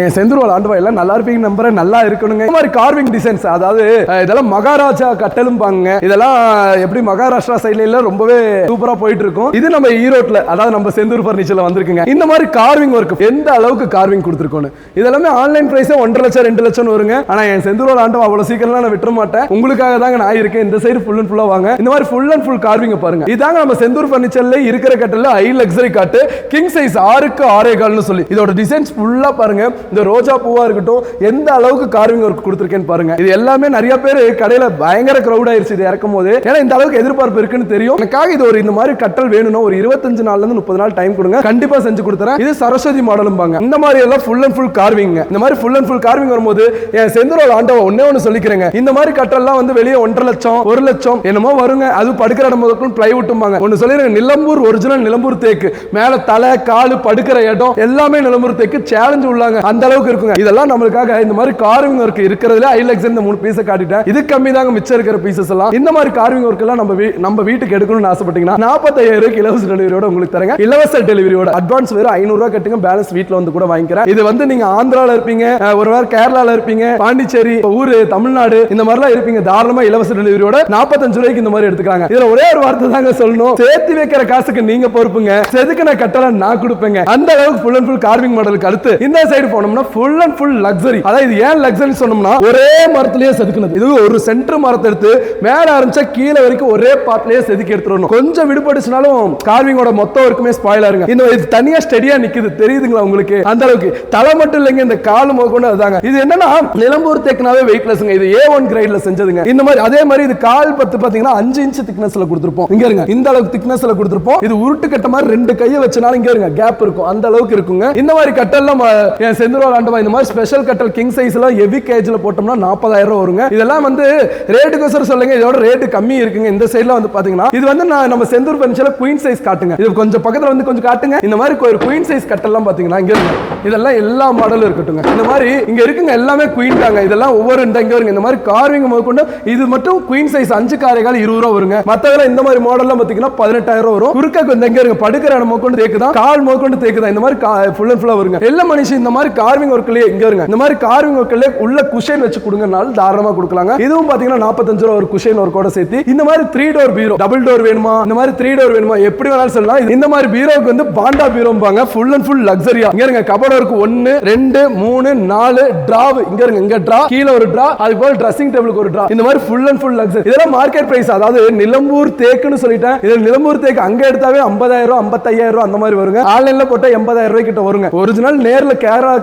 என் செந்தூர் ஆண்டு எல்லாம் நல்லா இருப்பீங்க நம்புறேன். நல்லா இருக்கணுங்க. இந்த மாதிரி கார்விங் டிசைன்ஸ் அதாவது இதெல்லாம் மகாராஜா கட்டலும் பாங்க இதெல்லாம் எப்படி மகாராஷ்டிரா சைட்ல எல்லாம் ரொம்பவே சூப்பரா போயிட்டு இருக்கும் இது நம்ம ஈரோட்ல அதாவது நம்ம செந்தூர் பர்னிச்சர்ல வந்திருக்குங்க. இந்த மாதிரி கார்விங் ஒர்க் எந்த அளவுக்கு கார்விங் கொடுத்துருக்கோம் இதெல்லாமே ஆன்லைன் பிரைஸே ஒன்றரை லட்சம் ரெண்டு லட்சம் வருங்க. ஆனா என் செந்தூர் ஆண்டு அவ்வளவு சீக்கிரம் நான் விட்டுற மாட்டேன். உங்களுக்காக தாங்க நான் இருக்கேன். இந்த சைடு ஃபுல் அண்ட் ஃபுல்லா வாங்க. இந்த மாதிரி ஃபுல் அண்ட் ஃபுல் கார்விங் பாருங்க. இதாங்க நம்ம செந்தூர் பர்னிச்சர்ல இருக்கிற கட்டல high luxury cot king size ஆறுக்கு ஆறே கால்னு சொல்லி. இதோட டிசைன்ஸ் ஃபுல்லா பாருங்க. இந்த ரோஜா பூவா இருக்கட்டும் எந்த அளவுக்கு கார்விங் ஒர்க் கொடுத்துருக்கேன்னு பாருங்க. இது எல்லாமே நிறைய பேர் கடையில பயங்கர க்ரௌட் ஆயிருச்சு இது இறக்கும் போது. ஏன்னா இந்த அளவுக்கு எதிர்பார்ப்பு இருக்குன்னு தெரியும். எனக்காக இது ஒரு இந்த மாதிரி கட்டல் வேணும்னா ஒரு இருபத்தஞ்சு நாள்ல இருந்து முப்பது நாள் டைம் கொடுங்க. கண்டிப்பா செஞ்சு கொடுத்துறேன். இது சரஸ்வதி மாடலும் பாங்க இந்த மாதிரி எல்லாம் ஃபுல் அண்ட் ஃபுல் கார்விங் இந்த மாதிரி ஃபுல் அண்ட் ஃபுல் கார்விங் வரும்போது என் செந்தூரோட ஆண்டவ ஒன்னே ஒன்று சொல்லிக்கிறேங்க. இந்த மாதிரி கட்டல்லாம் வந்து வெளியே ஒன்றரை லட்சம் ஒரு லட்சம் என்னமோ வருங்க. அது படுக்கிற இடம் முதற்கும் பிளைவுட்டும்பாங்க ஒன்று சொல்லிடுங்க நிலம்பூர் ஒரிஜினல் நிலம்பூர் தேக்கு. மேல தலை காலு படுக்கிற இடம் எல்லாமே நிலம்பூர் தேக்கு. சேலஞ்சு உள்ளாங்க. அந்த அளவுக்கு இருக்குங்க. இதெல்லாம் நம்மளுக்காக இந்த மாதிரி கார்விங் ஒர்க் இருக்கிறதுல ஐலக்ஸ் இந்த மூணு பீஸை காட்டிட்டேன். இது கம்மி தாங்க மிச்சம் இருக்கிற பீசஸ் எல்லாம். இந்த மாதிரி கார்விங் ஒர்க் எல்லாம் நம்ம நம்ம வீட்டுக்கு எடுக்கணும்னு ஆசைப்பட்டீங்கன்னா நாற்பத்தாயிரம் ரூபாய்க்கு இலவச டெலிவரியோட உங்களுக்கு தரங்க. இலவச டெலிவரியோட அட்வான்ஸ் வெறும் ஐநூறு கட்டுங்க. பேலன்ஸ் வீட்டில் வந்து கூட வாங்கிக்கிறேன். இது வந்து நீங்க ஆந்திரால இருப்பீங்க ஒரு வேறு கேரளால இருப்பீங்க பாண்டிச்சேரி ஊர் தமிழ்நாடு இந்த மாதிரிலாம் இருப்பீங்க. தாராளமா இலவச டெலிவரியோட நாற்பத்தஞ்சு ரூபாய்க்கு இந்த மாதிரி எடுத்துக்கிறாங்க இதுல ஒரே ஒரு வார்த்தை தாங்க சொல்லணும். சேர்த்து வைக்கிற காசுக்கு நீங்க பொறுப்புங்க. செதுக்கின கட்டளை நான் கொடுப்பேங்க. அந்த அளவுக்கு ஃபுல் அண்ட் ஃபுல் கார்விங் மாடலுக்கு அடுத்து இந்த சைடு போனோம்னா ஃபுல் அண்ட் ஃபுல் லக்ஸரி அதாவது இது ஏன் லக்ஸரி சொன்னோம்னா ஒரே மரத்திலேயே செதுக்கினது. இது ஒரு சென்டர் மரத்தை எடுத்து மேல ஆரம்பிச்சா கீழே வரைக்கும் ஒரே பார்ட்லயே செதுக்கி எடுத்துடணும் கொஞ்சம் விடுபட்டுச்சுனாலும் கார்விங்கோட மொத்த ஒர்க்குமே ஸ்பாயில் ஆயிருங்க இந்த இது தனியா ஸ்டெடியா நிக்குது. தெரியுதுங்களா உங்களுக்கு? அந்த அளவுக்கு. தலை மட்டும் இல்லைங்க இந்த கால் முதற்கொண்டு அதுதாங்க இது என்னன்னா நிலம்பூர் தேக்கினாவே வெயிட்லெஸ்ங்க இது ஏ ஒன் கிரேட்ல செஞ்சதுங்க. இந்த மாதிரி அதே மாதிரி இது கால் பத்து பாத்தீங்கன்னா அஞ்சு இன்ச் திக்னஸ்ல கொடுத்துருப்போம். இங்க இருங்க. இந்த அளவுக்கு திக்னஸ்ல கொடுத்துருப்போம். இது உருட்டு கட்ட மாதிரி ரெண்டு கையை வச்சனாலும் இங்க இருங்க. கேப் இருக்கும். அந்த அளவுக்கு இருக்குங்க. இந்த மாதிரி கட்டெல்லாம் செந்தூரா ஆண்டவா இந்த மாதிரி ஸ்பெஷல் கட்டல் கிங் சைஸ்லாம் ஹெவி கேஜில் போட்டோம்னா நாற்பதாயிரம் ரூபா வருங்க. இதெல்லாம் வந்து ரேட்டுக்கு சொல்லுங்க. இதோட ரேட்டு கம்மி இருக்குங்க. இந்த சைடுல வந்து பாத்தீங்கன்னா இது வந்து நான் நம்ம செந்தூர் பஞ்சில குயின் சைஸ் காட்டுங்க. இது கொஞ்சம் பக்கத்துல வந்து கொஞ்சம் காட்டுங்க. இந்த மாதிரி ஒரு குயின் சைஸ் கட்டெல்லாம் பாத்தீங்கன்னா இங்க இருங்க இதெல்லாம் எல்லா மாடலும் இருக்கட்டுங்க. இந்த மாதிரி இங்க இருக்குங்க. எல்லாமே குயின் தாங்க. இதெல்லாம் ஒவ்வொரு இந்த வருங்க. இந்த மாதிரி கார்விங் முதற்கொண்டு இது மட்டும் குயின் சைஸ் அஞ்சு காரைகால் இருபது ரூபா வருங்க. மத்ததெல்லாம் இந்த மாதிரி மாடல்லாம் பார்த்தீங்கன்னா பதினெட்டாயிரம் ரூபா வரும். குறுக்க இந்த இங்கே இருங்க. படுக்கிற இடம் முதற்கொண்டு தேக்குதான். கால் முதற்கொண்டு தேக்குதான். இந்த மாதிரி ஃபுல் அண்ட் ஃபுல்லா வருங்க. எல்லா மனுஷன் இந்த மாதிரி கார்விங் ஒர்க்லயே இங்க இருங்க இந்த மாதிரி கார்விங் ஒர்க்லயே உள்ள குஷன் வச்சு கொடுங்கனால தாராளமா கொடுக்கலாங்க. இதுவும் பாத்தீங்கன்னா நாற்பத்தஞ்சு ரூபா ஒரு குஷன் ஒர்க்கோட சேர்த்து இந்த மாதிரி த்ரீ டோர் பீரோ டபுள் டோர் வேணுமா? இந்த மாதிரி த்ரீ டோர் வேணுமா? எப்படி வேணாலும் சொல்லலாம். இந்த மாதிரி பீரோவுக்கு வந்து பாண்டா பீரோம்பாங்க ஃபுல் அண்ட் ஃபுல் லக்ஸரியா இங்க இருங்க கபோர்ட் ஒர்க் ஒன்னு ரெண்டு மூணு நாலு டிராவ் இங்க இருங்க இங்க டிரா கீழ ஒரு டிரா அது போல ட்ரெஸ்ஸிங் டேபிளுக்கு ஒரு டிரா இந்த மாதிரி ஃபுல் அண்ட் ஃபுல் லக்ஸரி இதெல்லாம் மார்க்கெட் பிரைஸ் அதாவது நிலம்பூர் தேக்குன்னு சொல்லிட்டேன். இது நிலம்பூர் தேக்கு அங்க எடுத்தாவே ஐம்பதாயிரம் ரூபாய் ஐம்பத்தையாயிரம் ரூபாய் அந்த மாதிரி வருங்க. ஆன்லைன்ல போட்டா எண்பதாயிரம் ரூபாய் கிட்ட வருங்க. ஒரிஜினல் நேர்ல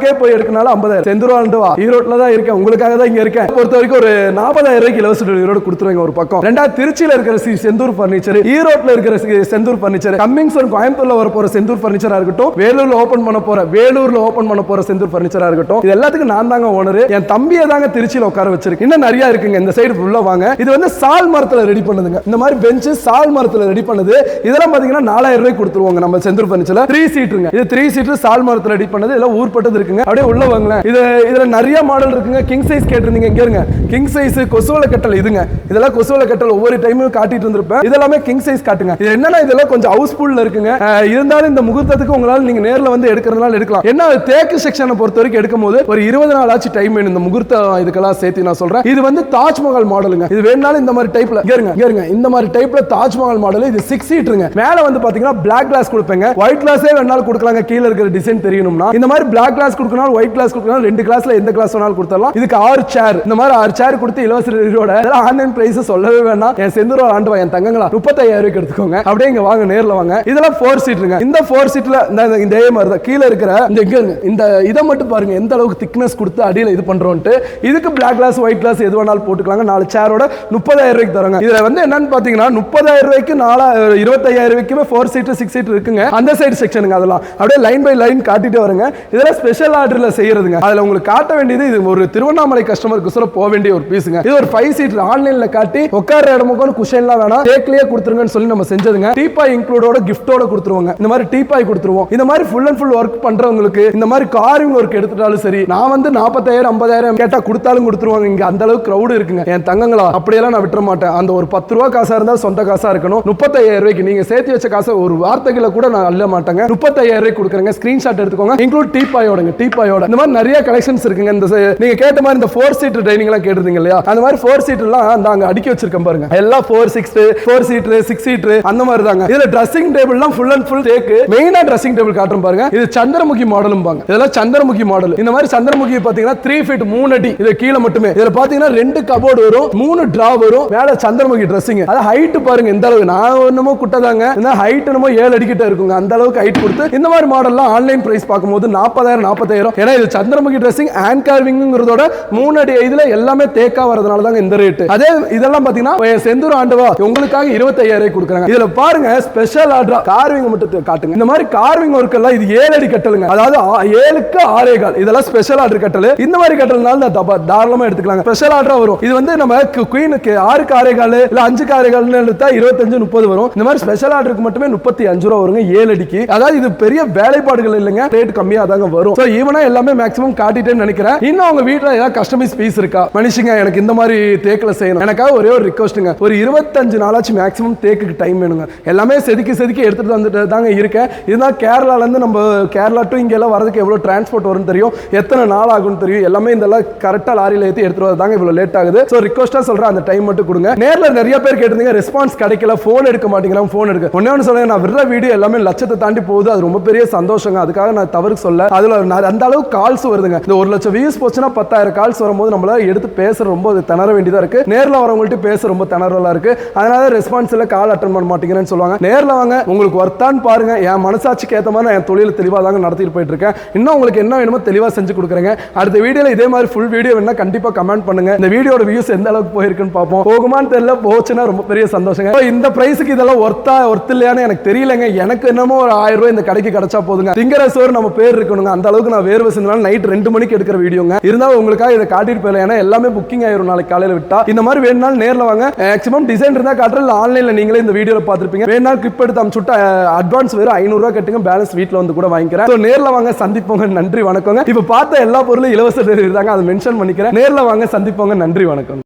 கேரளாக்கே போய் எடுக்கனால ஐம்பதாயிரம். செந்துருவாண்டவா ஈரோட்ல தான் இருக்கேன். உங்களுக்காக தான் இங்கே இருக்கேன். பொறுத்த வரைக்கும் ஒரு நாற்பதாயிரம் ரூபாய்க்கு இலவச டெலிவரியோட கொடுத்துருவாங்க ஒரு பக்கம். ரெண்டாவது திருச்சியில் இருக்கிற சி- செந்தூர் பர்னிச்சர் ஈரோட்ல இருக்கிற செந்தூர் பர்னிச்சர் கம்மிங் சோன் கோயம்புத்தூர்ல வர போற செந்தூர் பர்னிச்சரா இருக்கட்டும் வேலூர்ல ஓபன் பண்ண போற வேலூர்ல ஓபன் பண்ண போற செந்தூர் பர்னிச்சரா இருக்கட்டும் இது எல்லாத்துக்கும் நான் தாங்க ஓனர் என் தம்பியை தாங்க திருச்சியில உட்கார வச்சிருக்கேன். இன்னும் நிறைய இருக்குங்க இந்த சைடு ஃபுல்லா வாங்க. இது வந்து சால் மரத்துல ரெடி பண்ணுதுங்க. இந்த மாதிரி பெஞ்சு சால் மரத்துல ரெடி பண்ணுது. இதெல்லாம் பாத்தீங்கன்னா நாலாயிரம் ரூபாய் கொடுத்துருவாங்க நம்ம செந்தூர் பர்னிச்சர்ல த்ரீ சீட்டுங்க இது த்ரீ சீட்டு சால் மரத்துல ரெடி பண்ணது இதெல்லாம் ஊர்பட்டது இருக்குங்க. இருக்குங்க அப்படியே உள்ள வாங்களேன் இது இதுல நிறைய மாடல் இருக்குங்க. கிங் சைஸ் கேட்டிருந்தீங்க. இங்க இருங்க. கிங் சைஸ் கொசுவல கட்டல் இதுங்க. இதெல்லாம் கொசுவல கட்டல் ஒவ்வொரு டைமும் காட்டிட்டு இருந்திருப்பேன். இதெல்லாமே கிங் சைஸ் காட்டுங்க. இது என்னன்னா இதெல்லாம் கொஞ்சம் ஹவுஸ்ஃபுல்ல இருக்குங்க. இருந்தாலும் இந்த முகூர்த்தத்துக்கு உங்களால நீங்க நேர்ல வந்து எடுக்கிறதுனால எடுக்கலாம். என்ன தேக்கு செக்ஷனை பொறுத்த வரைக்கும் எடுக்கும் போது ஒரு இருபது நாள் ஆச்சு டைம் வேணும். இந்த முகூர்த்தம் இதுக்கெல்லாம் சேர்த்து நான் சொல்றேன். இது வந்து தாஜ்மஹால் மாடலுங்க இது வேணாலும் இந்த மாதிரி டைப்ல இருங்க இருங்க. இந்த மாதிரி டைப்ல தாஜ்மஹால் மாடல் இது சிக்ஸ் சீட்டுங்க மேல வந்து பாத்தீங்கன்னா பிளாக் கிளாஸ் கொடுப்பேங்க. ஒயிட் கிளாஸே வேணாலும் கொடுக்கலாங்க. கீழே இருக்கிற டிசைன் தெரியணும்னா. இந்த மாதிரி பிளாக் கிளாஸ் கொடுக்கணும் ஒயிட் கிளாஸ் கொடுக்கணும் ரெண்டு கிளாஸ்ல எந்த கிளாஸ் வேணாலும் கொடுத்துடலாம். இதுக்கு ஆறு சேர் இந்த மாதிரி ஆறு சேர் கொடுத்து இலவச டெலிவரியோட ஆன்லைன் பிரைஸ் சொல்லவே வேணாம் என் செந்தூர் ஆண்டு என் தங்கங்களா முப்பத்தாயிரம் ரூபாய்க்கு எடுத்துக்கோங்க. அப்படியே இங்க வாங்க நேர்ல வாங்க. இதெல்லாம் ஃபோர் சீட்டுங்க இந்த ஃபோர் சீட்ல இந்த இதே மாதிரி தான் கீழே இருக்கிற இந்த இங்க இந்த இதை மட்டும் பாருங்க. எந்த அளவுக்கு திக்னஸ் கொடுத்து அடியில் இது பண்றோம்ட்டு இதுக்கு பிளாக் கிளாஸ் ஒயிட் கிளாஸ் எது வேணாலும் போட்டுக்கலாங்க. நாலு சேரோட முப்பதாயிரம் ரூபாய்க்கு தராங்க இதுல வந்து என்னன்னு பாத்தீங்கன்னா முப்பதாயிரம் ரூபாய்க்கு நாலா இருபத்தாயிரம் ரூபாய்க்குமே ஃபோர் சீட்டு சிக்ஸ் சீட் இருக்குங்க. அந்த சைடு செக்ஷனுங்க அதெல்லாம். அப்படியே லைன் பை லைன் காட்டிட்டு வருங்க. இதெல்லாம் ஸ்பெஷல் ஆர்டர்ல செய்யறதுங்க. அதுல உங்களுக்கு காட்ட வேண்டியது இது ஒரு திருவண்ணாமலை கஸ்டமருக்கு சொல்ல போக வேண்டிய ஒரு பீஸுங்க இது ஒரு ஃபைவ் சீட் ஆன்லைன்ல காட்டி உட்கார இடமுக்கும் குஷன்லாம் வேணாம். தேக்லயே கொடுத்துருங்கன்னு சொல்லி நம்ம செஞ்சதுங்க. டீபாய் இன்க்ளூடோட கிஃப்டோட கொடுத்துருவாங்க. இந்த மாதிரி டீபாய் கொடுத்துருவோம். இந்த மாதிரி ஃபுல் அண்ட் ஃபுல் ஒர்க் பண்றவங்களுக்கு இந்த மாதிரி காரிங் ஒர்க் எடுத்துட்டாலும் சரி நான் வந்து நாற்பத்தாயிரம் ஐம்பதாயிரம் கேட்டா கொடுத்தாலும் கொடுத்துருவாங்க. இங்க அந்த அளவுக்கு கிரௌடு இருக்குங்க. என் தங்கங்களா அப்படியெல்லாம் நான் விட்டுற மாட்டேன். அந்த ஒரு பத்து ரூபா காசா இருந்தா சொந்த காசா இருக்கணும். முப்பத்தாயிரம் ரூபாய்க்கு நீங்க சேர்த்து வச்ச காசை ஒரு வார்த்தைகளை கூட நான் அள்ள மாட்டேங்க. முப்பத்தாயிரம் ரூபாய்க்கு கொடுக்குறேங்க. ஸ்கிரீன்ஷாட் எடுத்துக்கோங்க. இன்க்ளூட் டீபாயோடங்க டீப்பாயோட இந்த மாதிரி நிறைய கலெக்ஷன்ஸ் இருக்குங்க. இந்த நீங்க கேட்ட மாதிரி இந்த ஃபோர் சீட்டர் டைனிங் எல்லாம் கேட்டிருந்தீங்க இல்லையா? அந்த மாதிரி ஃபோர் சீட்டர்லாம் அந்த அங்க வச்சிருக்கோம் வச்சிருக்கேன் பாருங்க. எல்லாம் four six four seater six seater அந்த மாதிரி தாங்க இதுல ட்ரெஸ்ஸிங் டேபிள்லாம் ஃபுல் அண்ட் ஃபுல் தேக்கு மெயினா ட்ரெஸ்ஸிங் டேபிள் காட்டுறோம் பாருங்க. இது சந்திரமுகி மாடலும் பாங்க இதெல்லாம் சந்திரமுகி மாடல் இந்த மாதிரி சந்திரமுகி பாத்தீங்கன்னா த்ரீ ஃபீட் மூணு அடி. இது கீழே மட்டுமே. இதுல பாத்தீங்கன்னா ரெண்டு கபோர்டு வரும் மூணு டிரா வரும் மேல சந்திரமுகி ட்ரெஸ்ஸிங் அது ஹைட் பாருங்க இந்த அளவுக்கு நான் என்னமோ குட்டதாங்க. இந்த ஹைட் என்னமோ ஏழு அடிக்கிட்ட இருக்குங்க. அந்த அளவுக்கு ஹைட் கொடுத்து இந்த மாதிரி மாடல்லாம் ஆன்லைன் பிரைஸ் பார்க்கும்போது நாற்பதாயிரம் நாற்பத்தாயிரம் ஏன்னா இது சந்திரமுகி ட்ரெஸ்ஸிங் ஹேண்ட் கார்விங்கிறதோட மூணு அடி இதுல எல்லாமே தேக்கா வரதுனால தாங்க இந்த ரேட் அதே இதெல்லாம் பாத்தீங்கன்னா செந்தூர் ஆண்டவா உங்களுக்காக இருபத்தையாயிரம் கொடுக்குறாங்க. இதுல பாருங்க ஸ்பெஷல் ஆர்டரா கார்விங் மட்டும் காட்டுங்க. இந்த மாதிரி கார்விங் ஒர்க் எல்லாம் இது ஏழு அடி கட்டலுங்க. அதாவது ஏழுக்கு ஆறே கால். இதெல்லாம் ஸ்பெஷல் ஆர்டர் கட்டல். இந்த மாதிரி கட்டல்னால தாராளமா எடுத்துக்கலாம் ஸ்பெஷல் ஆர்டரா வரும். இது வந்து நம்ம குயினுக்கு ஆறுக்கு ஆறே கால் இல்ல அஞ்சுக்கு ஆறே கால்னு எடுத்தா இருபத்தஞ்சு முப்பது வரும். இந்த மாதிரி ஸ்பெஷல் ஆர்டருக்கு மட்டுமே முப்பத்தி அஞ்சு ரூபா வருங்க ஏழு அடிக்கு அதாவது இது பெரிய வேலைப்பாடுகள் இல்லைங்க. ரேட் கம்மியா தாங்க வரும். ஸோ ஈவனா எல்லாமே மேக்ஸிமம் காட்டிட்டேன்னு நினைக்கிறேன். இன்னும் அவங்க வீட்டில் ஏதாவது கஸ்டமைஸ் பீஸ் இருக்கா? மனுஷங்க எனக்கு இந்த மாதிரி தேக்கில் செய்யணும். எனக்காக ஒரே ஒரு ரிக்வஸ்ட்டுங்க ஒரு இருபத்தஞ்சு நாளாச்சும் மேக்ஸிமம் தேக்குக்கு டைம் வேணுங்க. எல்லாமே செதுக்கி செதுக்கி எடுத்துட்டு வந்துட்டு தாங்க இருக்கேன். இருந்தால் கேரளாலேருந்து நம்ம கேரளா டு இங்கே எல்லாம் வரதுக்கு எவ்வளோ டிரான்ஸ்போர்ட் வரும்னு தெரியும்? எத்தனை நாள் ஆகும்னு தெரியும்? எல்லாமே இதெல்லாம் கரெக்டாக லாரியில் ஏற்றி எடுத்துட்டு வரதாங்க இவ்வளோ லேட் ஆகுது. ஸோ ரிக்வஸ்ட்டாக சொல்கிறேன் அந்த டைம் மட்டும் கொடுங்க. நேரில் நிறைய பேர் கேட்டிருந்தீங்க ரெஸ்பான்ஸ் கிடைக்கல. ஃபோன் எடுக்க மாட்டேங்கிறாங்க ஃபோன் எடுக்க. ஒன்னே ஒன்று சொல்லுங்க நான் விடுற வீடியோ எல்லாமே லட்சத்தை தாண்டி போகுது. அது ரொம்ப பெரிய சந்தோஷங்க. அதுக்காக நான் தவறு சொல்ல. அதில் அது அந்த அளவுக்கு கால்ஸ் வருதுங்க. இந்த ஒரு லட்சம் வியூஸ் போச்சுன்னா பத்தாயிரம் கால்ஸ் வரும்போது நம்மளால எடுத்து பேச ரொம்ப திணற வேண்டியதா இருக்கு. நேரில் வரவங்கள்ட்ட பேச ரொம்ப திணறலா இருக்கு. அதனால ரெஸ்பான்ஸ் இல்லை கால் அட்டன் பண்ண மாட்டேங்கிறேன்னு சொல்லுவாங்க. நேரில் வாங்க உங்களுக்கு ஒர்த்தான்னு பாருங்க. என் மனசாட்சிக்கு ஏற்ற மாதிரி நான் என் தொழில் தெளிவாக தாங்க நடத்திட்டு போயிட்டு இருக்கேன் இன்னும் உங்களுக்கு என்ன வேணுமோ தெளிவாக செஞ்சு கொடுக்குறேங்க. அடுத்த வீடியோல இதே மாதிரி ஃபுல் வீடியோ வேணா கண்டிப்பாக கமெண்ட் பண்ணுங்க. இந்த வீடியோட வியூஸ் எந்த அளவுக்கு போயிருக்குன்னு பார்ப்போம். போகுமான்னு தெரியல போச்சுன்னா ரொம்ப பெரிய சந்தோஷங்க. இந்த பிரைஸுக்கு இதெல்லாம் ஒர்த்தா ஒர்த்து இல்லையான்னு எனக்கு தெரியலங்க. எனக்கு என்னமோ ஒரு ஆயிரம் ரூபாய் இந்த கடைக்கு கிடைச்சா போதுங்க. திங்கர சோறு நம்ம பேர் இருக்கணுங்க. அந்த அளவுக்கு நான் வேர்வை செஞ்சனால நைட் ரெண்டு மணிக்கு எடுக்கிற வீடியோங்க இருந்தாலும் உங்களுக்காக இதை காட்டிட்டு போயிடல ஏன்னா எல்லாமே புக்கிங் ஆயிரும் நாளைக்கு காலையில விட்டா. இந்த மாதிரி வேணுனாலும் நேர்ல வாங்க. மேக்ஸிமம் டிசைன் இருந்தா காட்டுற இல்லை ஆன்லைன்ல நீங்களே இந்த வீடியோவில் பார்த்துருப்பீங்க. வேணா கிளிப் எடுத்து அனுப்பிச்சுட்டா அட்வான்ஸ் வெறும் ஐநூறு கட்டுங்க. பேலன்ஸ் வீட்ல வந்து கூட வாங்கிக்கிறேன். ஸோ நேர்ல வாங்க சந்திப்போங்க. நன்றி வணக்கங்க. இப்ப பார்த்த எல்லா பொருளும் இலவச டெலிவரி தாங்க. அதை மென்ஷன் பண்ணிக்கிறேன். நேர்ல வாங்க சந்திப்போங்க. நன்றி வணக்கம்.